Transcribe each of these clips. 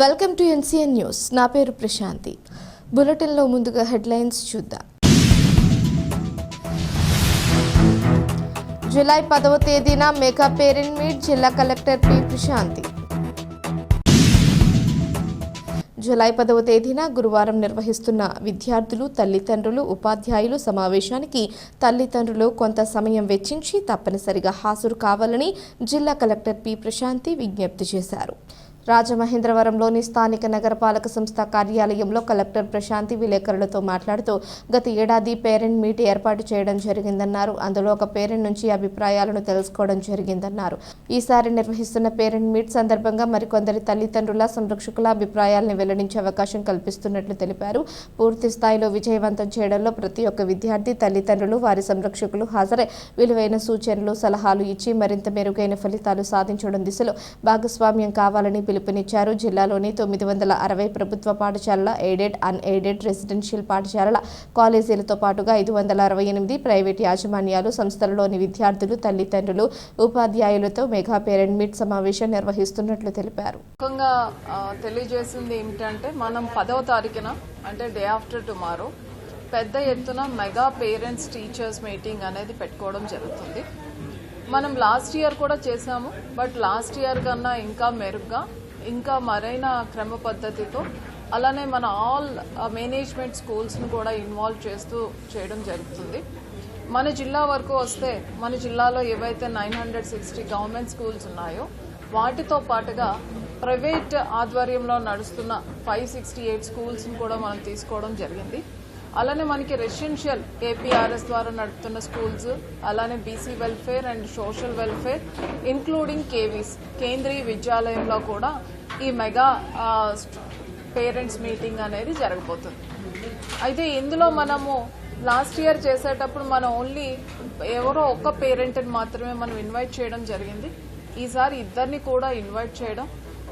Welcome to NCN news. నా పేరు ప్రశాంతి. బులెటిన్లో ముందుగా హెడ్లైన్స్ చూద్దాం. జూలై పదవ తేదీన మెగా పేరెంట్ మీట్ జిల్లా కలెక్టర్ పి ప్రశాంతి. జూలై పదవ తేదీన గురువారం నిర్వహిస్తున్న విద్యార్థులు తల్లిదండ్రులు ఉపాధ్యాయులు సమావేశానికి తల్లిదండ్రులు కొంత సమయం వెచ్చించి తప్పనిసరిగా హాజరు కావాలని జిల్లా కలెక్టర్ పి ప్రశాంతి విజ్ఞప్తి చేశారు. రాజమహేంద్రవరంలోని స్థానిక నగరపాలక సంస్థ కార్యాలయంలో కలెక్టర్ ప్రశాంతి విలేకరులతో మాట్లాడుతూ గత ఏడాది పేరెంట్ మీట్ ఏర్పాటు చేయడం జరిగిందన్నారు. అందులో ఒక పేరెంట్ నుంచి అభిప్రాయాలను తెలుసుకోవడం జరిగిందన్నారు. ఈసారి నిర్వహిస్తున్న పేరెంట్ మీట్ సందర్భంగా మరికొందరి తల్లిదండ్రుల సంరక్షకుల అభిప్రాయాలను వెల్లడించే అవకాశం కల్పిస్తున్నట్లు తెలిపారు. పూర్తి స్థాయిలో విజయవంతం చేయడంలో ప్రతి ఒక్క విద్యార్థి తల్లిదండ్రులు వారి సంరక్షకులు హాజరై. విలువైన సూచనలు సలహాలు ఇచ్చి మరింత మెరుగైన ఫలితాలు సాధించడం దిశలో భాగస్వామ్యం కావాలని పిలుపునిచ్చారు. జిల్లాలోని తొమ్మిది వందల అరవై ప్రభుత్వ పాఠశాలల ఎయిడెడ్ అన్ఎయిడెడ్ రెసిడెన్షియల్ పాఠశాలల కాలేజీలతో పాటుగా ఐదు వందల అరవై ఎనిమిది ప్రైవేట్ యాజమాన్యాలు సంస్థలలోని విద్యార్థులు తల్లిదండ్రులు ఉపాధ్యాయులతో మెగా పేరెంట్ మీట్ సమావేశం నిర్వహిస్తున్నట్లు తెలిపారు. ముఖ్యంగా తెలియజేసింది ఏమిటంటే మనం పదవ తారీఖున అంటే డే ఆఫ్టర్ టుమారో పెద్ద ఎత్తున మెగా పేరెంట్స్ టీచర్స్ మీటింగ్ అనేది పెట్టుకోవడం జరుగుతుంది. మనం లాస్ట్ ఇయర్ కూడా చేసాము బట్ లాస్ట్ ఇయర్ కన్నా ఇంకా మెరుగ్గా ఇంకా మరైన క్రమ పద్ధతితో అలానే మన ఆల్ మేనేజ్మెంట్ స్కూల్స్ని కూడా ఇన్వాల్వ్ చేస్తూ చేయడం జరుగుతుంది. మన జిల్లా వరకు వస్తే మన జిల్లాలో ఏవైతే nine hundred sixty government schools ఉన్నాయో వాటితో పాటుగా ప్రైవేట్ ఆధ్వర్యంలో నడుస్తున్న ఫైవ్ సిక్స్టీ ఎయిట్ స్కూల్స్ని కూడా మనం తీసుకోవడం జరిగింది. అలానే మనకి రెసిడెన్షియల్ ఏపీఆర్ఎస్ ద్వారా నడుపుతున్న స్కూల్స్ అలానే BC welfare and social welfare including KVs Kendriya విద్యాలయంలో కూడా ఈ మెగా పేరెంట్స్ మీటింగ్ అనేది జరగబోతుంది. అయితే ఇందులో మనము లాస్ట్ ఇయర్ చేసేటప్పుడు మనం ఓన్లీ ఎవరో ఒక్క పేరెంట్ని మాత్రమే మనం ఇన్వైట్ చేయడం జరిగింది. ఈసారి ఇద్దరిని కూడా ఇన్వైట్ చేయడం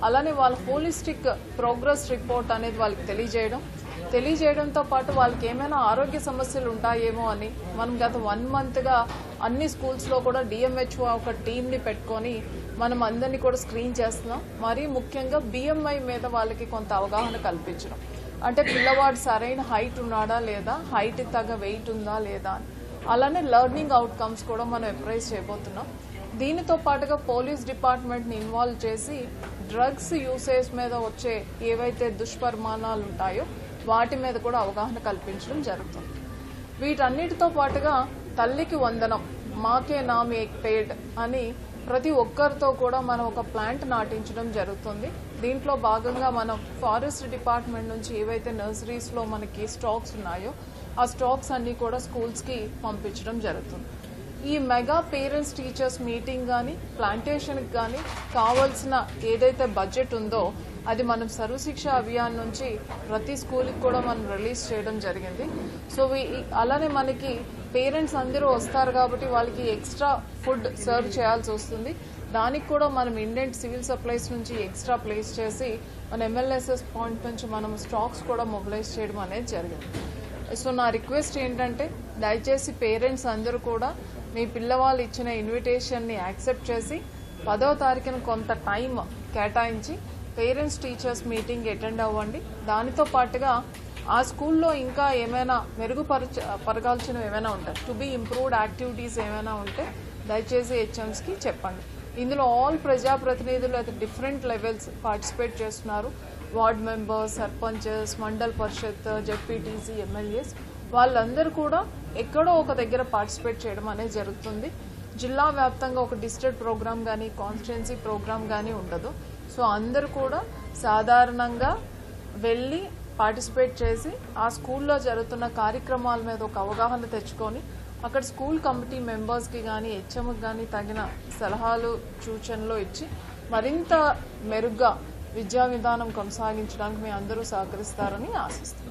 అలానే వాళ్ళ హోలిస్టిక్ ప్రోగ్రెస్ రిపోర్ట్ అనేది వాళ్ళకి తెలియజేయడం తెలియజేయడంతో పాటు వాళ్ళకి ఏమైనా ఆరోగ్య సమస్యలు ఉంటాయేమో అని మనం గత వన్ మంత్గా అన్ని స్కూల్స్లో కూడా డిఎంహెచ్ఓ ఒక టీంని పెట్టుకొని మనం అందరినీ కూడా స్క్రీన్ చేస్తున్నాం. మరీ ముఖ్యంగా బిఎంఐ మీద వాళ్ళకి కొంత అవగాహన కల్పించడం. అంటే పిల్లవాడు సరైన హైట్ ఉన్నాడా లేదా? హైట్ తగ్గ వెయిట్ ఉందా లేదా? అని అలానే లెర్నింగ్ అవుట్కమ్స్ కూడా మనం ఎంప్రైజ్ చేయబోతున్నాం. దీనితో పాటుగా పోలీస్ డిపార్ట్మెంట్ని ఇన్వాల్వ్ చేసి డ్రగ్స్ యూసేజ్ మీద వచ్చే ఏవైతే దుష్పరిమాణాలు ఉంటాయో వాటి మీద కూడా అవగాహన కల్పించడం జరుగుతుంది. వీటన్నిటితో పాటుగా తల్లికి వందనం మాకే నా మేక్ పేడ్ అని ప్రతి ఒక్కరితో కూడా మనం ఒక ప్లాంట్ నాటించడం జరుగుతుంది. దీంట్లో భాగంగా మనం ఫారెస్ట్ డిపార్ట్మెంట్ నుంచి ఏవైతే నర్సరీస్లో మనకి స్టాక్స్ ఉన్నాయో ఆ స్టాక్స్ అన్ని కూడా స్కూల్స్కి పంపించడం జరుగుతుంది. ఈ మెగా పేరెంట్స్ టీచర్స్ మీటింగ్ కానీ ప్లాంటేషన్కి కానీ కావాల్సిన ఏదైతే బడ్జెట్ ఉందో అది మనం సర్వశిక్ష అభియాన్ నుంచి ప్రతి స్కూల్కి కూడా మనం రిలీజ్ చేయడం జరిగింది. సో అలానే మనకి పేరెంట్స్ అందరూ వస్తారు కాబట్టి వాళ్ళకి ఎక్స్ట్రా ఫుడ్ సర్వ్ చేయాల్సి వస్తుంది. దానికి కూడా మనం ఇండియన్ సివిల్ సప్లైస్ నుంచి ఎక్స్ట్రా ప్లేస్ చేసి మన ఎమ్మెల్యేసెస్ పాయింట్ నుంచి మనం స్టాక్స్ కూడా మొబిలైజ్ చేయడం అనేది జరిగింది. సో నా రిక్వెస్ట్ ఏంటంటే దయచేసి పేరెంట్స్ అందరూ కూడా మీ పిల్లవాళ్ళు ఇచ్చిన ఇన్విటేషన్ని యాక్సెప్ట్ చేసి పదవ తారీఖున కొంత టైం కేటాయించి పేరెంట్స్ టీచర్స్ మీటింగ్ అటెండ్ అవ్వండి. దానితో పాటుగా ఆ స్కూల్లో ఇంకా ఏమైనా మెరుగుపరచ పరగాల్సినవి ఏమైనా ఉంటాయి? టు బీ ఇంప్రూవ్డ్ యాక్టివిటీస్ ఏమైనా ఉంటే దయచేసి హెచ్ఎంస్కి చెప్పండి. ఇందులో ఆల్ ప్రజాప్రతినిధులు అయితే డిఫరెంట్ లెవెల్స్ పార్టిసిపేట్ చేస్తున్నారు. Ward members sarpanches mandal parishad ZPTC MLAs వాళ్ళందరూ కూడా ఎక్కడో ఒక దగ్గర పార్టిసిపేట్ చేయడం అనేది జరుగుతుంది. జిల్లా వ్యాప్తంగా ఒక డిస్ట్రిక్ట్ ప్రోగ్రామ్ కానీ కాన్స్టిట్యున్సీ ప్రోగ్రామ్ కానీ ఉండదు. సో అందరూ కూడా సాధారణంగా వెళ్ళి పార్టిసిపేట్ చేసి ఆ స్కూల్లో జరుగుతున్న కార్యక్రమాల మీద ఒక అవగాహన తెచ్చుకొని అక్కడ స్కూల్ కమిటీ మెంబర్స్కి కానీ హెచ్ఎంకి కానీ తగిన సలహాలు సూచనలు ఇచ్చి మరింత మెరుగ్గా విద్యా విధానం కొనసాగించడానికి మీ అందరూ సహకరిస్తారని ఆశిస్తున్నాను